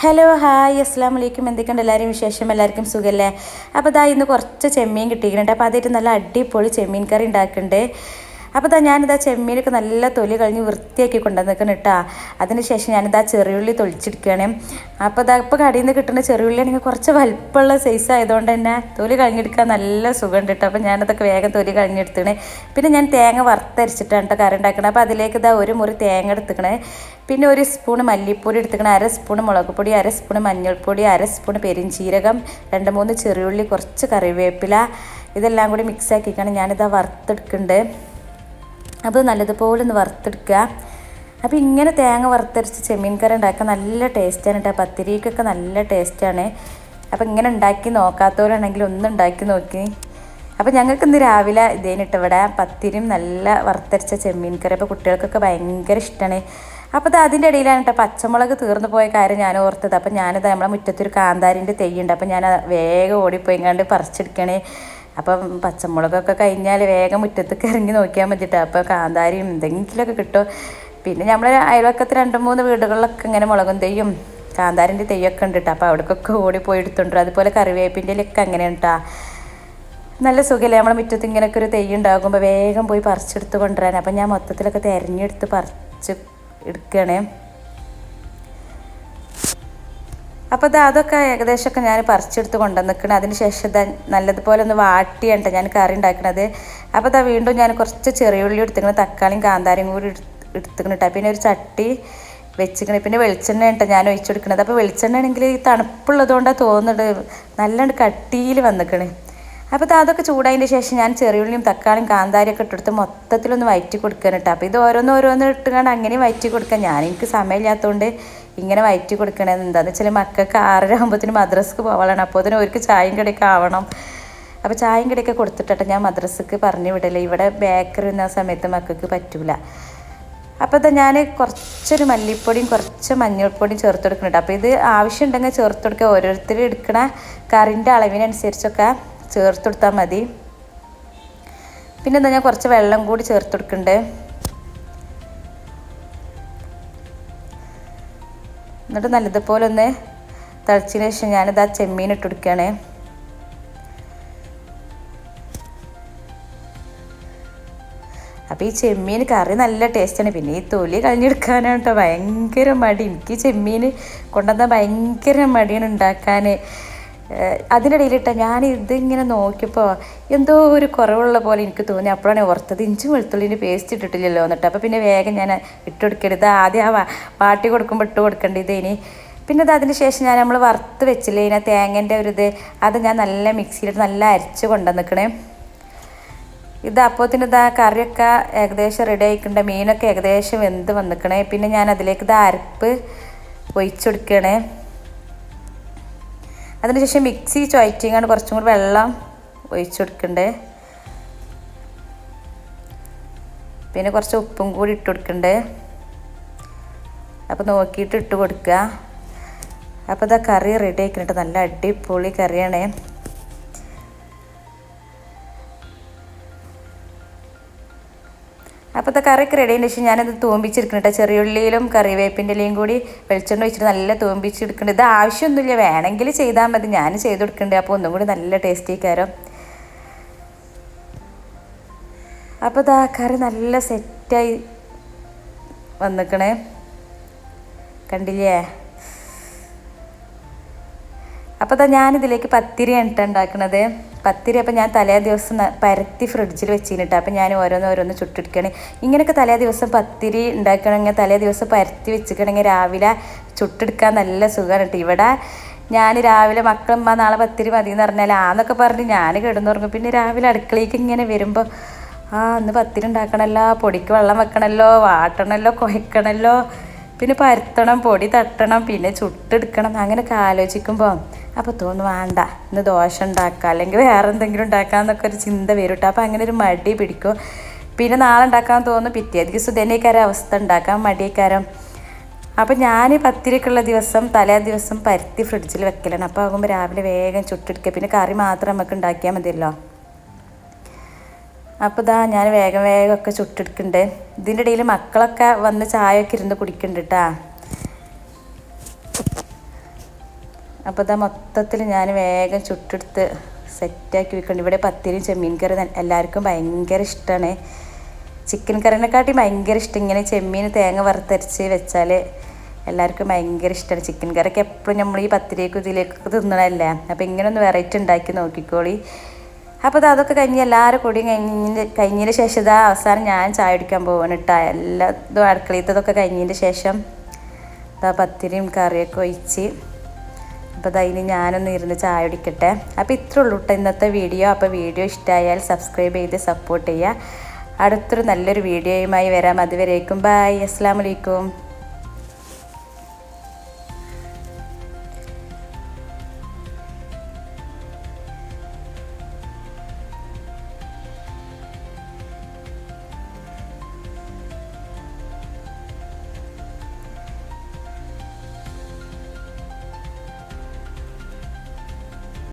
Hello hi അസ്സാം വലൈക്കും എന്തൊക്കെയുണ്ട് എല്ലാവരും വിശേഷം? എല്ലാവർക്കും സുഖമല്ലേ അപ്പോൾ ഇതാ ഇന്ന് കുറച്ച് ചെമ്മീൻ കിട്ടിയിട്ടുണ്ട് അപ്പോൾ അതായിട്ട് നല്ല അടിപൊളി ചെമ്മീൻ കറി ഉണ്ടാക്കുന്നുണ്ട്. അപ്പോൾ ഇതാ ഞാനിതാ ചെമ്മീനൊക്കെ നല്ല തൊലി കഴിഞ്ഞ് വൃത്തിയാക്കി കൊണ്ടുവന്നിരിക്കണം കേട്ടോ അതിനുശേഷം ഞാനിതാ ചെറിയുള്ളി തൊളിച്ചെടുക്കുകയാണ് അപ്പോൾ ഇതാ ഇപ്പോൾ കടയിൽ നിന്ന് കിട്ടുന്ന ചെറിയുള്ളി ആണെങ്കിൽ കുറച്ച് വലിപ്പമുള്ള സൈസ് ആയതുകൊണ്ട് തന്നെ തൊലി കഴിഞ്ഞെടുക്കാൻ നല്ല സുഖമുണ്ട് കേട്ടോ അപ്പോൾ ഞാനതൊക്കെ വേഗം തൊലി കഴിഞ്ഞെടുത്തണേ പിന്നെ ഞാൻ തേങ്ങ വറുത്തരച്ചിട്ടാണ് കേട്ടോ കറി ഉണ്ടാക്കണത് അപ്പോൾ അതിലേക്ക് ഇതാ ഒരു മുറി തേങ്ങ എടുത്തുക്കണേ. പിന്നെ ഒരു സ്പൂൺ മല്ലിപ്പൊടി എടുത്തുക്കണം. അര സ്പൂൺ മുളക് പൊടി അര സ്പൂൺ മഞ്ഞൾപ്പൊടി അര സ്പൂൺ പെരിഞ്ചീരകം രണ്ട് മൂന്ന് ചെറിയുള്ളി കുറച്ച് കറിവേപ്പില. ഇതെല്ലാം കൂടി മിക്സ് ആക്കിക്കാണ് ഞാനിതാ വറുത്തെടുക്കുന്നുണ്ട് അപ്പോൾ നല്ലതുപോലെ ഒന്ന് വറുത്തെടുക്കുക. അപ്പോൾ ഇങ്ങനെ തേങ്ങ വറുത്തരച്ച് ചെമ്മീൻ കറി ഉണ്ടാക്കാൻ നല്ല ടേസ്റ്റാണ് കേട്ടോ. പത്തിരിക്കൊക്കെ നല്ല ടേസ്റ്റാണ്. അപ്പോൾ ഇങ്ങനെ ഉണ്ടാക്കി നോക്കാത്തവരാണെങ്കിൽ ഒന്ന് ഉണ്ടാക്കി നോക്കി. അപ്പോൾ ഞങ്ങൾക്ക് ഇന്ന് രാവിലെ ഇതേനിട്ട് ഇവിടെ പത്തിരിയും നല്ല വറുത്തരച്ച ചെമ്മീൻ കറി. അപ്പോൾ കുട്ടികൾക്കൊക്കെ ഭയങ്കര ഇഷ്ടമാണ് അപ്പോൾ അത് അതിന്റെ ഇടയിലാണ് കേട്ടോ. പച്ചമുളക് തീർന്നു പോയ കാര്യം ഞാൻ ഓർത്തത്. അപ്പോൾ ഞാനത് നമ്മളെ മുറ്റത്തൊരു കാന്താരിന്റെ തെയ്യുണ്ട്. അപ്പോൾ ഞാൻ വേഗം ഓടിപ്പോയി കണ്ട് പറിച്ചെടുക്കണേ. അപ്പം പച്ചമുളകൊക്കെ കഴിഞ്ഞാൽ വേഗം മുറ്റത്തേക്ക് ഇറങ്ങി നോക്കിയാൽ മതിട്ടോ. അപ്പോൾ കാന്താരിയും എന്തെങ്കിലുമൊക്കെ കിട്ടും. പിന്നെ നമ്മൾ അയൽവക്കത്ത് രണ്ട് മൂന്ന് വീടുകളിലൊക്കെ ഇങ്ങനെ മുളകും തെയ്യും കാന്താരിന്റെ തെയ്യൊക്കെ ഉണ്ട് കേട്ടോ അപ്പോൾ അവിടേക്കൊക്കെ ഓടിപ്പോയി എടുത്തുണ്ട് അതുപോലെ കറിവേപ്പിന്റെ ഇലയൊക്കെ അങ്ങനെയാണ് നല്ല സുഖമല്ലേ നമ്മളെ മുറ്റത്ത് ഇങ്ങനെയൊക്കെ ഒരു തെയ്യ് ഉണ്ടാകുമ്പോൾ വേഗം പോയി പറിച്ചെടുത്ത് കൊണ്ടുവരാൻ. അപ്പം ഞാൻ മൊത്തത്തിലൊക്കെ തിരഞ്ഞെടുത്ത് പറിച്ച് എടുക്കുകയാണേ അപ്പോൾ ഇത് അതൊക്കെ ഏകദേശമൊക്കെ ഞാൻ പറിച്ചെടുത്ത് കൊണ്ടുവന്നിക്കണം. അതിന് ശേഷം ഇതാ നല്ലതുപോലെ ഒന്ന് വാട്ടിയാണ് ഞാൻ കറി ഉണ്ടാക്കണത്. അപ്പോൾ ഇതാ വീണ്ടും ഞാൻ കുറച്ച് ചെറിയ ഉള്ളി എടുത്തിക്കണം തക്കാളിയും കാന്താരിയും കൂടി എടുത്തിക്കണം പിന്നെ ഒരു ചട്ടി വെച്ചിക്കണേ. പിന്നെ വെളിച്ചെണ്ണ കേട്ടോ ഞാൻ ഒഴിച്ചു കൊടുക്കണത്. അപ്പോൾ വെളിച്ചെണ്ണ ആണെങ്കിൽ ഈ തണുപ്പുള്ളതുകൊണ്ടാണ് തോന്നുന്നത് നല്ലോണം കട്ടിയിൽ വന്നിക്കണ്. അപ്പോൾ അതൊക്കെ ചൂടായതിന്റെ ശേഷം ഞാൻ ചെറിയുള്ളിയും തക്കാളിയും കാന്താരിയും കാന്താരിയൊക്കെ ഇട്ടെടുത്ത് മൊത്തത്തിലൊന്ന് വയറ്റി കൊടുക്കാൻ കേട്ടോ അപ്പോൾ ഇത് ഓരോന്ന് ഓരോന്ന് ഇട്ടുകൊണ്ട് അങ്ങനെ വയറ്റി കൊടുക്കാം ഞാൻ എനിക്ക് സമയമില്ലാത്തതുകൊണ്ട് ഇങ്ങനെ വയറ്റി കൊടുക്കണത് എന്താണെന്ന് വെച്ചാൽ മക്കൾക്ക് ആറര ആകുമ്പോഴത്തേന് മദ്രസ്ക്ക് പോകാനാണ് അപ്പോൾ അതിന് അവർക്ക് ചായയും കടിയൊക്കെ ആവണം. അപ്പോൾ ചായയും കടിയൊക്കെ കൊടുത്തിട്ടെ ഞാൻ മദ്രസക്ക് പറഞ്ഞു വിടല്ലേ ഇവിടെ ബേക്കറി എന്ന സമയത്ത് മക്കൾക്ക് പറ്റൂല. അപ്പോൾ ഇതാ ഞാൻ കുറച്ചൊരു മല്ലിപ്പൊടിയും കുറച്ച് മഞ്ഞൾപ്പൊടിയും ചേർത്ത് കൊടുക്കുന്നുണ്ട്. അപ്പോൾ ഇത് ആവശ്യമുണ്ടെങ്കിൽ ചേർത്ത് കൊടുക്കുക. ഓരോരുത്തർ എടുക്കണ കറിന്റെ അളവിനനുസരിച്ചൊക്കെ ചേർത്ത് കൊടുത്താൽ മതി. പിന്നെ എന്താ ഞാൻ കുറച്ച് വെള്ളം കൂടി ചേർത്ത് കൊടുക്കുന്നുണ്ട്. എന്നിട്ട് നല്ലതുപോലെ ഒന്ന് തിളച്ചതിന് ശേഷം ഞാനിത് ആ ചെമ്മീൻ ഇട്ട് കൊടുക്കുകയാണ്. ഈ ചെമ്മീൻ കറി നല്ല ടേസ്റ്റാണ് പിന്നെ ഈ തൊലി കളഞ്ഞെടുക്കാനാണ് കേട്ടോ ഭയങ്കര മടി. എനിക്ക് ചെമ്മീൻ കൊണ്ടുവന്നാൽ ഭയങ്കര മടിയാണ് ഉണ്ടാക്കാൻ അതിനിടയിലിട്ട ഞാൻ ഇതിങ്ങനെ നോക്കിയപ്പോൾ എന്തോ ഒരു കുറവുള്ള പോലെ എനിക്ക് തോന്നി. അപ്പോഴാണ് ഓർത്തത് ഇഞ്ചും വെളുത്തുള്ളിന്റെ പേസ്റ്റ് ഇട്ടിട്ടില്ലല്ലോ എന്നിട്ട്. അപ്പോൾ പിന്നെ വേഗം ഞാൻ ഇട്ട് കൊടുക്കരുത്. ആദ്യം ആ പാട്ടി കൊടുക്കുമ്പോൾ ഇട്ട് കൊടുക്കേണ്ടത് ഇനി പിന്നെ അത് അതിന് ശേഷം ഞാൻ നമ്മൾ വറുത്ത് വെച്ചില്ലേ ഇതിനെ തേങ്ങന്റെ ഒരു ഇത് അത് ഞാൻ നല്ല മിക്സിയിലിട്ട് നല്ല അരച്ച് കൊണ്ടുവന്നിക്കണേ. ഇത് അപ്പോത്തിന് ഇതാ കറിയൊക്കെ ഏകദേശം റെഡി ആയിക്കണ്ട മീനൊക്കെ ഏകദേശം വെന്ത് വന്നിക്കണേ. പിന്നെ ഞാൻ അതിലേക്ക് ഇത് അരപ്പ് ഒഴിച്ചെടുക്കണേ. അതിനുശേഷം മിക്സി ചുവറ്റിങ്ങാണ്ട് കുറച്ചും കൂടി വെള്ളം ഒഴിച്ച് കൊടുക്കണ്ടേ. പിന്നെ കുറച്ച് ഉപ്പും കൂടി ഇട്ട് കൊടുക്കണ്ടേ. അപ്പോൾ നോക്കിയിട്ട് ഇട്ട് കൊടുക്കുക. അപ്പോൾ ഇതാ കറി റെഡി ആക്കിയിട്ട് നല്ല അടിപൊളി കറിയാണേ. അപ്പോൾ ഇത് കറിയൊക്കെ റെഡി ആയതിന് ശേഷം ഞാനത് തൂമ്പിച്ചെടുക്കണം ചെറിയുള്ളിയിലും കറിവേപ്പിന്റെ ഇലയും കൂടി വെളിച്ചെണ്ണ ഒഴിച്ചിട്ട് നല്ല തൂമ്പിച്ചെടുക്കുന്നുണ്ട് ഇത് ആവശ്യമൊന്നുമില്ല. വേണമെങ്കിൽ ചെയ്താൽ മതി. ഞാൻ ചെയ്ത് കൊടുക്കുന്നുണ്ട് അപ്പോൾ ഒന്നും കൂടി നല്ല ടേസ്റ്റി കാരം അപ്പോൾ ഇതാ കറി നല്ല സെറ്റായി വന്നിക്കണേ. കണ്ടില്ലേ? അപ്പോൾ ഇതാ ഞാനിതിലേക്ക് പത്തിരിയാണ് കേട്ടോ ഉണ്ടാക്കണത്. പത്തിരി അപ്പം ഞാൻ തലേ ദിവസം പരത്തി ഫ്രിഡ്ജിൽ വെച്ചിട്ട് അപ്പം ഞാൻ ഓരോന്ന് ഓരോന്ന് ചുട്ടെടുക്കുകയാണ്. ഇങ്ങനെയൊക്കെ തലേ ദിവസം പത്തിരി ഉണ്ടാക്കണമെങ്കിൽ തലേ ദിവസം പരത്തി വെച്ചിക്കണമെങ്കിൽ രാവിലെ ചുട്ടെടുക്കാൻ നല്ല സുഖമാണ് കേട്ടോ. ഇവിടെ ഞാൻ രാവിലെ മക്കളമ്മ നാളെ പത്തിരി മതി എന്ന് പറഞ്ഞാൽ ആന്നൊക്കെ പറഞ്ഞ് ഞാൻ കിടന്നുറങ്ങും. പിന്നെ രാവിലെ അടുക്കളയ്ക്ക് ഇങ്ങനെ വരുമ്പോൾ ആ അന്ന് പത്തിരി ഉണ്ടാക്കണമല്ലോ പൊടിക്ക് വെള്ളം വെക്കണമല്ലോ വാട്ടണമല്ലോ കുഴക്കണമല്ലോ പിന്നെ പരത്തണം പൊടി തട്ടണം പിന്നെ ചുട്ടെടുക്കണം അങ്ങനെയൊക്കെ ആലോചിക്കുമ്പോൾ അപ്പോൾ തോന്നും വേണ്ട ഇന്ന് ദോശ ഉണ്ടാക്കാം അല്ലെങ്കിൽ വേറെ എന്തെങ്കിലും ഉണ്ടാക്കാമെന്നൊക്കെ ഒരു ചിന്ത വരും കേട്ടോ. അപ്പോൾ അങ്ങനെ ഒരു മടി പിടിക്കും. പിന്നെ നാളെ ഉണ്ടാക്കാൻ തോന്നും പിറ്റേ ദിവസം ഇതന്നെക്കാരം അവസ്ഥ ഉണ്ടാക്കാൻ മടിയേക്കാരം. അപ്പോൾ ഞാൻ പത്തിരിക്കുള്ള ദിവസം തലേ ദിവസം പരുത്തി ഫ്രിഡ്ജിൽ വെക്കലാണ്. അപ്പോൾ ആകുമ്പോൾ രാവിലെ വേഗം ചുട്ടെടുക്കുക. പിന്നെ കറി മാത്രം നമുക്ക് ഉണ്ടാക്കിയാൽ മതിയല്ലോ. അപ്പോൾ ഇതാ ഞാൻ വേഗം വേഗം ഒക്കെ ചുട്ടെടുക്കുന്നുണ്ട് ഇതിന്റെ ഇടയിൽ മക്കളൊക്കെ വന്ന് ചായയൊക്കെ ഇരുന്ന് കുടിക്കുന്നുണ്ട് കേട്ടാ അപ്പോൾ ഇതാ മൊത്തത്തിൽ ഞാൻ വേഗം ചുട്ടെടുത്ത് സെറ്റാക്കി വെക്കുന്നുണ്ട് ഇവിടെ പത്തിരിയും ചെമ്മീൻ കറി എല്ലാവർക്കും ഭയങ്കര ഇഷ്ടമാണ് ചിക്കൻ കറിനെക്കാട്ടി ഭയങ്കര ഇഷ്ടം ഇങ്ങനെ ചെമ്മീൻ തേങ്ങ വറുത്തരച്ച് വെച്ചാൽ എല്ലാവർക്കും ഭയങ്കര ഇഷ്ടമാണ് ചിക്കൻ കറിയൊക്കെ എപ്പോഴും നമ്മൾ ഈ പത്തിരിക്കും ഇതിലേക്കൊക്കെ തിന്നണല്ലേ അപ്പോൾ ഇങ്ങനെ ഒന്ന് വെറൈറ്റി ഉണ്ടാക്കി നോക്കിക്കോളി. അപ്പോൾ അതൊക്കെ കഴിഞ്ഞ് എല്ലാവരും കൂടി കഴിഞ്ഞതിന് കഴിഞ്ഞതിന് ശേഷം ഇതാ അവസാനം ഞാൻ ചായ കുടിക്കാൻ പോവാണ് കേട്ടോ എല്ലാ ഇതും അടുക്കളയിലത്തതൊക്കെ കഴിഞ്ഞതിന് ശേഷം ഇതാ പത്തിരിയും കറിയൊക്കെ ഒഴിച്ച് അപ്പോൾ ഇതാ ഇനി ഞാനൊന്ന് ഇരുന്ന് ചായ കുടിക്കട്ടെ. അപ്പോൾ ഇത്രേ ഉള്ളൂ കേട്ടോ ഇന്നത്തെ വീഡിയോ. അപ്പോൾ വീഡിയോ ഇഷ്ടമായാൽ സബ്സ്ക്രൈബ് ചെയ്ത് സപ്പോർട്ട് ചെയ്യുക. അടുത്തൊരു നല്ലൊരു വീഡിയോയുമായി വരാം. അതുവരേക്കും ബായ് അസ്സാം വലൈക്കും